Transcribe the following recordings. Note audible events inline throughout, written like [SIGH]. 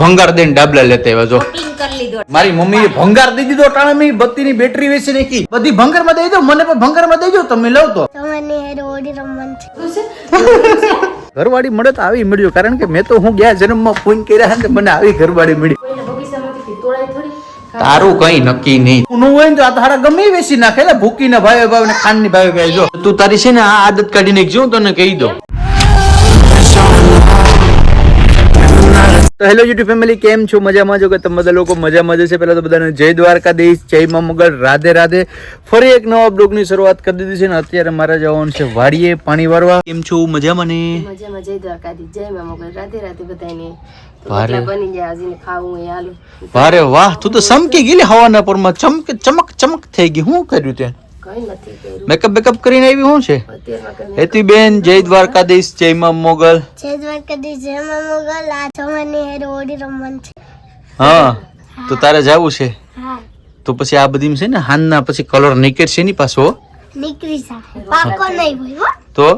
ભંગાર દઈને ડાબલા લેતા આવ્યા જો. શોપિંગ કરી લીધો. મારી મમ્મી ભંગાર દઈ દીધો ટાણે મી બત્તી ની બેટરી વેચી નાખી. બધી ભંગારમાં દઈ દો મને પણ ભંગારમાં દઈ દો તમે લવ તો. ઘરવાળી મળે તો આવી મળ્યો કારણ કે મેં તો હું ગયા જન્મમાં ફોન કર્યા ને મને આવી ઘરવાળી મળી. કોઈને બગીચામાંથી તોડાય થોડી? તારું કઈ નક્કી નહીં. નું હોય તો આ તારા ગમે વેચી નાખે. ભૂકી ના ભાવે ભાવ ને ખાનની ભાવે ભાઈ જો. તું તારી છે ને આ આદત કાઢી નાખજો હું તને કહી દઉં. તો હેલો યુટ્યુબ ફેમિલી કેમ છો? મજામાં છો? કે તમે બધા લોકો મજામાં જ છે પહેલા તો બધાને જય દ્વારકાધીશ જય મા મગર રાધે રાધે. ફરી એક નવા બ્લોગની શરૂઆત કરી દીધી છે ને અત્યારે મારે જવાનું છે વાડીએ પાણી વારવા. કેમ છો? મજામાં ને? મજામાં જય દ્વારકાધી જય મા મગર રાધે રાધે બધાને ભારે. બની ગયા હજી ખાવું એ વારે વાહ તું તો સમકી ગઈ હવાના પરમાં. ચમક ચમક ચમક થઈ ગઈ. શું કર્યું તે કઈ નથી કર્યું. મેકઅપ બેકઅપ કરીને આવી શું છે? હેતીબેન જય દ્વારકાધીશ જય માં મોગલ. જય દ્વારકાધીશ જય મા મોગલ. આ તમારી હેર ઓડી રમવાનું છે. હા તો તારે જાવું છે? હા. તો પછી આ બધી છે ને હાનના પછી કલર નીકળશે ની પાછો નીકળી જાય પાકો નહીં હોય તો?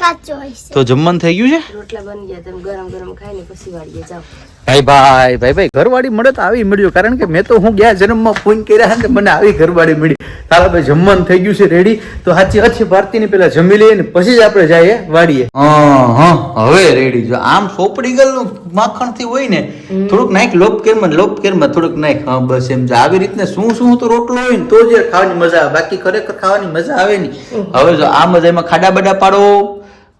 કાચો તો જમવાનું થઈ ગયું છે? રોટલા બની ગયા તમે ગરમ ગરમ ખાઈને પછી વાળીએ જાઓ. ભાઈ ભાઈ ભાઈ ભાઈ ઘરવાળી મળે તો આવી મળ્યો કારણ કે મેં તો હું ગયા જન્મમાં ફોન કર્યા ને મને આવી ઘરવાળી મળી. તારા ભાઈ જમવાનું થઈ ગયું છે રેડી તો સાચી અચ્છી ભારતીની પેલા જમી લઈએ ને પછી જ આપણે જઈએ વાડીએ. હવે રેડી જો આમ સોપડી ગયેલ માખણથી હોય ને થોડુંક નાખ લોપ કેરમાં લોપ કેરમાં થોડુંક નાખ. હા બસ એમ જો આવી રીતને શું શું તો રોટલો હોય ને તો જ ખાવાની મજા આવે. બાકી ખરેખર ખાવાની મજા આવે નહીં. હવે જો આ મજા એમાં ખાડા બડા પાડો.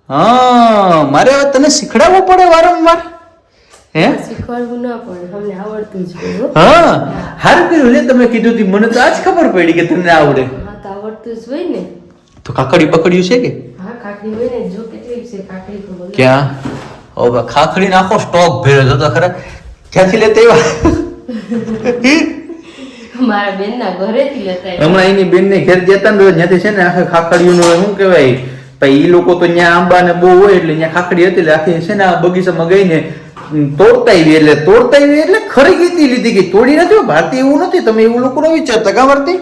હા મારે હવે તને શીખડાવવું પડે વારંવાર. હે? શીખવાડવું ના પડે અમને આવડતું જ હા. હારું કર્યું તમે કીધું તી મને તો આજ ખબર પડી કે તમને આવડે. હા તો આવડતું જ હોય ને. તો કાકડી પકડ્યું છે કે? હા કાકડી હોય ને જો કેટલી છે કાકડી તો ક્યાં? ઓ બા ખાખડી નાખો સ્ટોક ભેળો તો ખરા. ક્યાંથી લેતા એવા મારા બેન ના ઘરેથી લેતા હમણાં એની બેન ને ઘેર જતા ને ત્યાંથી છે ને આખા ખાખડીયું નું શું કહેવાય? પછી એ લોકો તો ત્યાં આંબા ને બહુ હોય એટલે ત્યાં ખાખડી હતી એટલે આખી છે ને આ બગીચામાં ગઈ ને તોડતા આવી એટલે તોડતા આવી એટલે ખરી ગીતી લીધી ગઈ. તોડી નથી. ભારતી એવું નથી તમે એવું લોકો ન વિચારતા કા ભારતી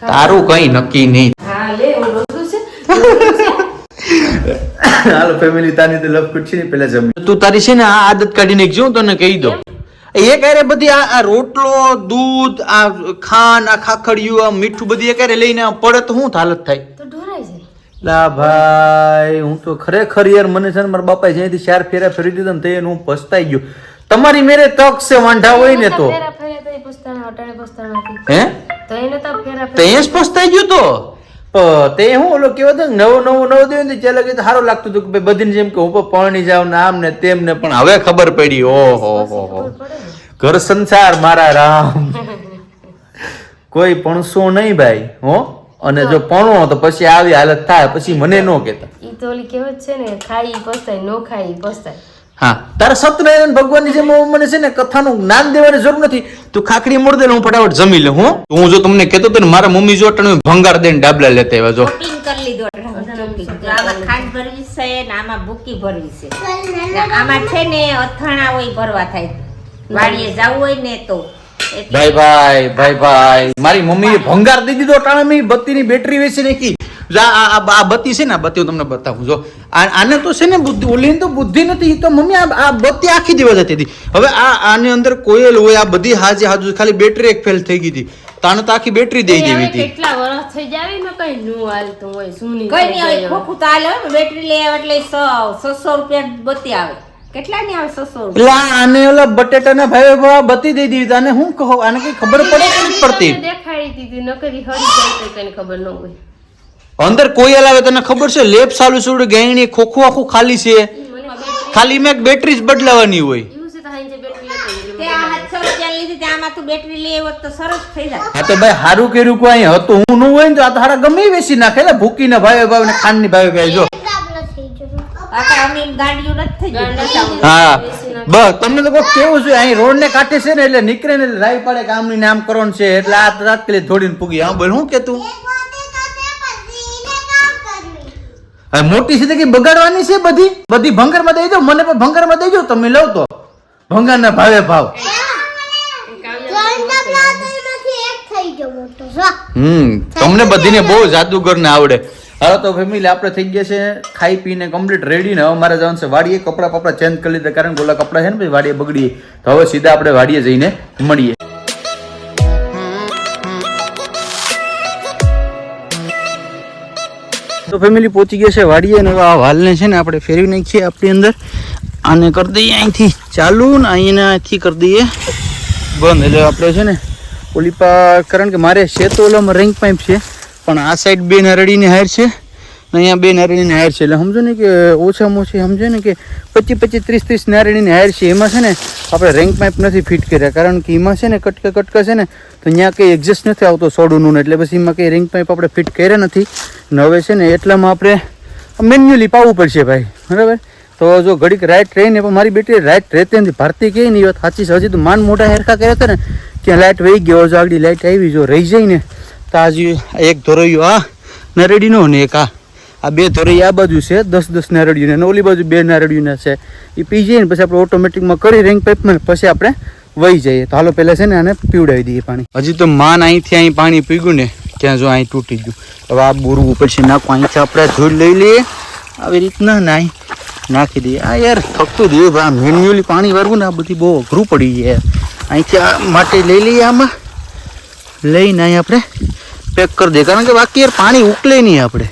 તારું કઈ નક્કી નહીં. છે. હાલો ફેમિલી તાની તો લવ છે ને પેલા જમી. તું તારી છે ને આ આદત કાઢી નાખજો હું તને કહી દઉં. એ ક્યારે બધી આ આ રોટલો દૂધ આ ખાંડ આ ખાખડિયું આ મીઠું બધી એ ક્યારે લઈને પડત પડે તો શું હાલત થાય. લા ભાઈ હું તો ખરેખર યાર મને છે ને મારા બાપાએ જ્યાંથી ચાર ફેરા ફેરી દીધા ને તે હું પસ્તાઈ ગયો. તમારી મેરે તક છે વાંઢા હોય ને તો. એ હે? તો એને તો ફેરા તે જ પસ્તાઈ ગયો તો? તે હું ઓલો કેવો હતો નવો નવો નવો દે ને ચાલે કે સારું લાગતું હતું કે ભાઈ બધીને જેમ કે હું પણ પરણી જાવ ને આમ ને તેમ ને પણ હવે ખબર પડી. ઓહો હો હો ઘર સંસાર મારા રામ. [LAUGHS] કોઈ પણસો નહીં ભાઈ હો? અને જો પણો તો પછી આવી હાલત થાય પછી મને ન કહેતા. ઈ તો ઓલી કહેવત છે ને ખાઈ પસ્તાય નો ખાઈ પસ્તાય. હા. તારા સત્યનારાયણ ભગવાનની જેમ મને છે ને કથાનું જ્ઞાન દેવાની જરૂર નથી. તું ખાખરી મોડ દે હું ફટાફટ જમી લઉં હું. હું જો તમને કહેતો તો ને મારા મમ્મી જો અટણ ભંગાર દઈને ડાબલા લેતા આવ્યા જો. શોપિંગ કરી લીધો આમાં ખાંડ ભરવી છે ને આમાં ભૂકી ભરવી છે. આમાં છે ને અથાણા હોય ભરવા થાય. વાડીએ જવું હોય ને તો. ભાઈ ભાઈ ભાઈ ભાઈ. મારી મમ્મીએ ભંગાર દઈ દીધો ટાણે મેં બત્તીની બેટરી વેચી નાખી. આ બત્તી છે ને આ બત્તી હું તમને બતાવું જો. આને તો છે ને બુદ્ધિ ઓલીને તો બુદ્ધિ નથી તો મમ્મી આ બત્તી આખી દિવસ હતી હતી. હવે આ આની અંદર કોયલ હોય આ બધી હાજી હાજુ ખાલી બેટરી એક ફેલ થઈ ગઈ હતી. તો તો આખી બેટરી દઈ દેવી હતી. કેટલા વર્ષ થઈ જાવી ને કઈ નું હાલતું હોય સૂની કઈ નહીં ખોખું તો હાલે હોય બેટરી લઈ આવે એટલે છસો રૂપિયા બત્તી આવે. કેટલા આવે છસો રૂપિયા? આને ઓલા બટેટાના ભાઈ ભાવ બતી દઈ દીધી આને શું કહો આને કઈ ખબર પડે કે નથી પડતી? એને દેખાડી દીધી નકરી હરી જાય તો કઈ ખબર ન હોય. અંદર કોયલ આવે તને ખબર છે? લેપ સાલું સુડું ગેંગણી ખોખું આખું ખાલી છે. ખાલી મેં બેટરી જ બદલાવાની હોય. તો હાંજે બેટરી લેતો જજે. તે આ સાતસો રૂપિયા લીધી તે આમાં તું બેટરી લઈ આવ્યો તો સરસ થઈ જાય. હા તો ભાઈ સારું કર્યું કોઈ હતું. હું નું હોય ને તો આ તો હારા ગમે વેચી નાખે. ભૂકીને ભાઈ ભાઈ ને ખાંડની ભાઈ ભાઈ જો ડાબલો થઈ ગયો કાકા અમે ગાડીઓ નથી થઈ ગઈ હા. બસ તમને તો કોઈ કેવું છે અહીં રોડ ને કાંઠે છે ને એટલે નીકળે ને રાઈ પાડે કે આમની નામ કરોન છે એટલે આ તાત્કાલિક દોડીને પૂગી હા બોલ શું કે તું? હવે મોટી સીધી કે બગાડવાની છે બધી? બધી ભંગારમાં દઈ દો મને પણ ભંગારમાં દઈ દો તમે લવ તો. ભંગારના ભાવે ભાવ. હમ તમને બધીને બહુ જાદુગર ને આવડે. હાલો તો ફેમિલી આપણે થઈ ગયા છે ખાઈ પીને કમ્પ્લીટ રેડી ને હવે મારે જવાનું છે વાડીએ. કપડાં પપડા ચેન્જ કરી લીધા કારણ ઓલા કપડાં છે ને ભાઈ વાડીએ બગડીએ. તો હવે સીધા આપણે વાડીએ જઈને મળીએ. તો ફેમિલી પહોંચી ગયા છે વાડીએ ને આ વાલને છે ને આપણે ફેરવી નાખીએ આપણી અંદર. આને કરી દઈએ અહીંથી ચાલુ ને અહીંયાથી કરી દઈએ. બંધ. એટલે આપણે છે ને ઓલી કારણ કે મારે શેતોલામાં રેન્ક પાઇપ છે. પણ આ સાઈડ બે નારડીની હાર છે અને અહીંયા બે નારળીની હાર છે. એટલે સમજો ને કે ઓછામાં ઓછી સમજો ને કે પચીસ પચીસ ત્રીસ ત્રીસ નારળીની હાયર છે. એમાં છે ને આપણે રેન્ક પાઇપ નથી ફિટ કર્યા. કારણ કે એમાં છે ને કટકા કટકા છે ને તો ત્યાં કંઈ એડજસ્ટ નથી આવતો સોડુનું એટલે પછી એમાં કંઈ રેન્ક પાઇપ આપણે ફિટ કર્યા નથી. ને હવે છે ને એટલામાં આપણે મેન્યુઅલી પાવવું પડશે ભાઈ. બરાબર? તો જો ઘડીક રાઈટ રહીને પણ મારી બેટી રાઈટ રહેતી નથી. ભારતી કહે ને એ વાત સાચી હજી તો માન મોટા હેરખા કર્યા હતા ને, ત્યાં લાઇટ વહી ગયો. જો આગળ લાઇટ આવી, જો રહી જાય ને તો આજે એક ધોરૈયો આ નરેડીનો ને એક આ આ બે ધોરૈયા આ બાજુ છે, દસ દસ નારડીયું અને ઓલી બાજુ બે નારડીયું છે. એ પી જઈએ ને, પછી આપણે ઓટોમેટિકમાં કરી રેન્ક પાઇપમાં પછી આપણે વહી જઈએ. તો હાલો પહેલાં છે ને આને પીવડાવી દઈએ પાણી. હજી તો માન અહીંથી અહીં પાણી પીગું ને, ત્યાં જો અહીં તૂટી ગયું. હવે આ બોરવું પછી નાખો, અહીંથી આપણે ધૂળ લઈ લઈએ. આવી રીતના ના નાખી દઈએ. આ યાર થકતું દે આ મેન્યુઅલી પાણી વાળવું ને આ બધી બહુ અઘરું પડી યાર અહીંથી આ માટે લઈ લઈએ આમાં. લઈને અહીં આપણે પેક કરી દઈએ કારણ કે બાકી યાર પાણી ઉકલે નહીં આપણે.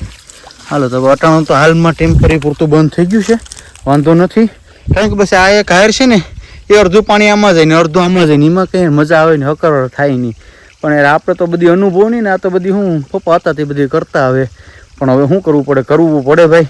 હાલો, તો અટાણું તો હાલમાં ટેમ્પરરી પૂરતું બંધ થઈ ગયું છે. વાંધો નથી. કારણ કે પછી આ એક હાયર છે ને, એ અડધું પાણી આમાં જાય ને અડધું આમાં જાય ને એમાં કંઈ મજા આવે ને હકર થાય નહીં. પણ યાર આપણે તો બધી અનુભવ નહીં ને, આ તો બધી હું પપ્પા હતા તે બધી કરતા હવે. પણ હવે શું કરવું પડે? કરવું પડે ભાઈ.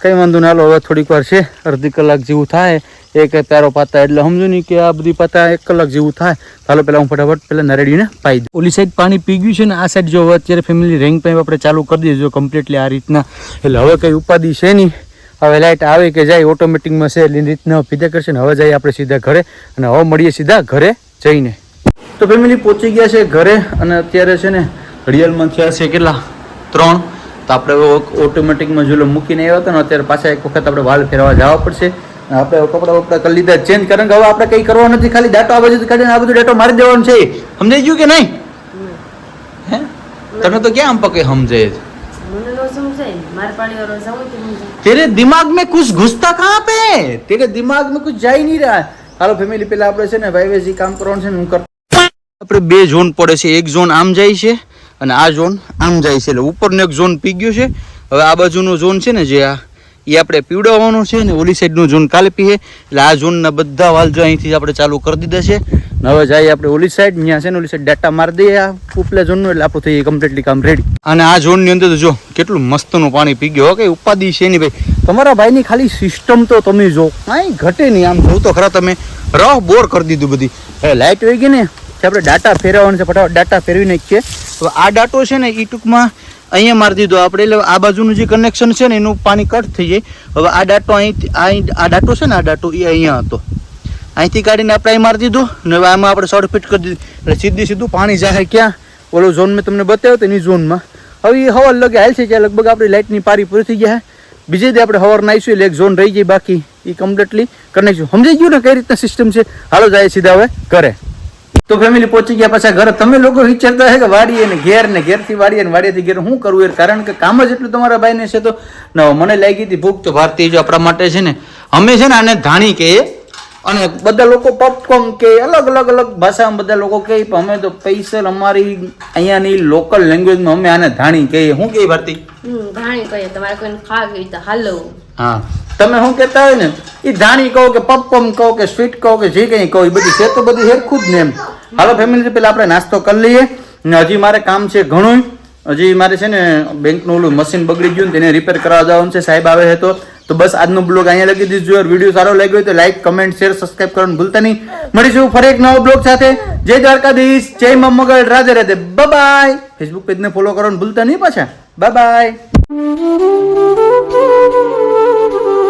કંઈ વાંધો ના હાલો, હવે થોડીક વાર છે. અડધી કલાક જેવું થાય. એક પેરો પાતા એટલે સમજો નહીં કે આ બધી પાતા એક કલાક જેવું થાય. ચાલો પહેલાં હું ફટાફટ પહેલાં નરેડીને પાઈ દઉં. ઓલી સાઈડ પાણી પી ગયું છે ને, આ સાઈડ જો અત્યારે ફેમિલી રેન્ક પાઇપ આપણે ચાલુ કરી દઈએ, જો કમ્પ્લીટલી આ રીતના. એટલે હવે કંઈ ઉપાધિ છે નહીં. હવે લાઇટ આવે કે જાય ઓટોમેટિકમાં છે એટલે રીતના પીધા કરશે ને, હવે જઈએ આપણે સીધા ઘરે અને હવે મળીએ સીધા ઘરે જઈને. તો ફેમિલી પહોંચી ગયા છે ઘરે અને અત્યારે છે ને ઘડિયાળમાં થયા છે કેટલા? ત્રણ. તો આપણે ઓટોમેટિકમાં ઝૂલો મૂકીને આવ્યા હતા ને, અત્યારે પાછા એક વખત આપણે વાલ ફેરવા જવા પડશે. આપણે કપડા વપડા કરી લીધા ચેન્જ કારણ કે હવે આપણે કઈ કરવાનું નથી ખાલી ડાટો આ બાજુ કાઢીને આ બધું ડાટો મારી દેવાનું છે. સમજાઈ ગયું કે નહીં? હે? તમે તો ક્યાં આમ પકે સમજે તેરે દિમાગ મેં કુછ ઘુસતા કહાં પે તેરે દિમાગ મે કુછ જાય નહીં રહ્યા. હાલો ફેમિલી પેલા આપણે છે ને ભાઈ કામ કરવાનું છે ને હું કરતો આપણે બે ઝોન પડે છે. એક ઝોન આમ જાય છે અને આ ઝોન આમ જાય છે. એટલે ઉપરનો એક ઝોન પી ગયો છે. હવે આ બાજુનો ઝોન છે ને જે આ એ આપણે પીવડાવવાનું છે ને ઓલી સાઈડનું ઝોન કાલે પીએ એટલે આ ઝોનના બધા વાલ જો અહીંથી આપણે ચાલુ કરી દીધા છે. હવે જઈએ આપણે ઓલી સાઈડ ત્યાં છે ને ઓલી સાઈડ ડાટા મારી દઈએ આ ઉપલા ઝોનનું એટલે આપણું થઈ કમ્પ્લીટલી કામ રેડી અને આ ઝોનની અંદર તો જો કેટલું મસ્તનું પાણી પી ગયો કઈ ઉપાધિ છે નહીં ભાઈ. તમારા ભાઈની ખાલી સિસ્ટમ તો તમે જો, કાંઈ ઘટે નહીં. આમ જોઉં તો ખરા તમે, રહ બોર કરી દીધું બધી. હવે લાઇટ વહી ગઈ ને આપણે ડાટા ફેરવવાનું છે, ફટાફટ ડાટા ફેરવી નાખીએ. તો આ ડાટો છે ને એ ટૂંકમાં અહીંયા મારી દીધો. આપણે એટલે આ બાજુનું જે કનેક્શન છે ને, એનું પાણી કટ થઈ જાય. હવે આ ડાટો અહીં, આ ડાટો છે ને, આ ડાટો એ અહીંયા હતો. અહીંથી કાઢીને આપણે અહીં મારી દીધો. ને હવે આમાં આપણે શોર્ટ ફિટ કરી દીધું. એટલે સીધી સીધું પાણી જાય ક્યાં? ઓલો ઝોન મેં તમને બતાવ્યો એની ઝોનમાં હવે એ હવા લગે, હાલ છે ત્યાં લગભગ આપણી લાઇટની પારી પૂરી થઈ ગયા બીજે દી આપણે હવાર નાઈશું, એટલે એક ઝોન રહી જાય બાકી. એ કમ્પ્લીટલી નાખીશું સમજાઈ ગયું ને કઈ રીતના સિસ્ટમ છે? હાલો જાય સીધા હવે ઘરે. તો ફેમિલી પહોંચી ગયા પાછા ઘરે. તમે લોકો વિચારતા હોય કે વાડીએ ને ઘેર ને ઘેરથી વાડીએ ને વાડીએથી ઘેર શું કરવું યાર કારણ કે કામ જ એટલું તમારા ભાઈને છે તો. મને લાગી હતી ભૂખ તો ભારતીય જો આપણા માટે છે ને. અમે છે ને આને ધાણી કહીએ અને બધા લોકો પોપકોર્ન કે અલગ અલગ અલગ ભાષામાં બધા લોકો કહે પણ અમે તો પૈસલ અમારી અહીંયાની લોકલ લેંગ્વેજમાં અમે આને ધાણી કહીએ શું કહીએ ભારતી? ધાણી કહીએ. તમારે કોઈને ખાવા તો હાલો. હા. તમે શું કહેતા હોય ને? એ ધાણી કહો કે પોપકોર્ન કહો કે સ્વીટ કહો કે જે કંઈ કહો એ બધી છે તો બધી હેરખું જ ને એમ. હાલો ફેમિલી પેલા આપણે નાસ્તો કરી લઈએ. ને હજી મારે કામ છે ઘણું. હજી મારે છે ને બેંકનું ઓલું મશીન બગડી ગયું ને તેને રિપેર કરવા જવાનું છે. સાહેબ આવે છે તો. તો બસ આજનો બ્લોગ અહીંયા લગી દીધું. જો વીડિયો સારો લાગ્યો હોય તો લાઈક કમેન્ટ શેર સબસ્ક્રાઈબ કરવાનું ભૂલતા નહીં. મળીશું ફરી એક નવો બ્લોગ સાથે. જય દ્વારકાધીશ, જય મા મગલ રાધે રાધે. બાય ફેસબુક પેજને ફોલો કરવાનું ભૂલતા નહીં પાછા. બાય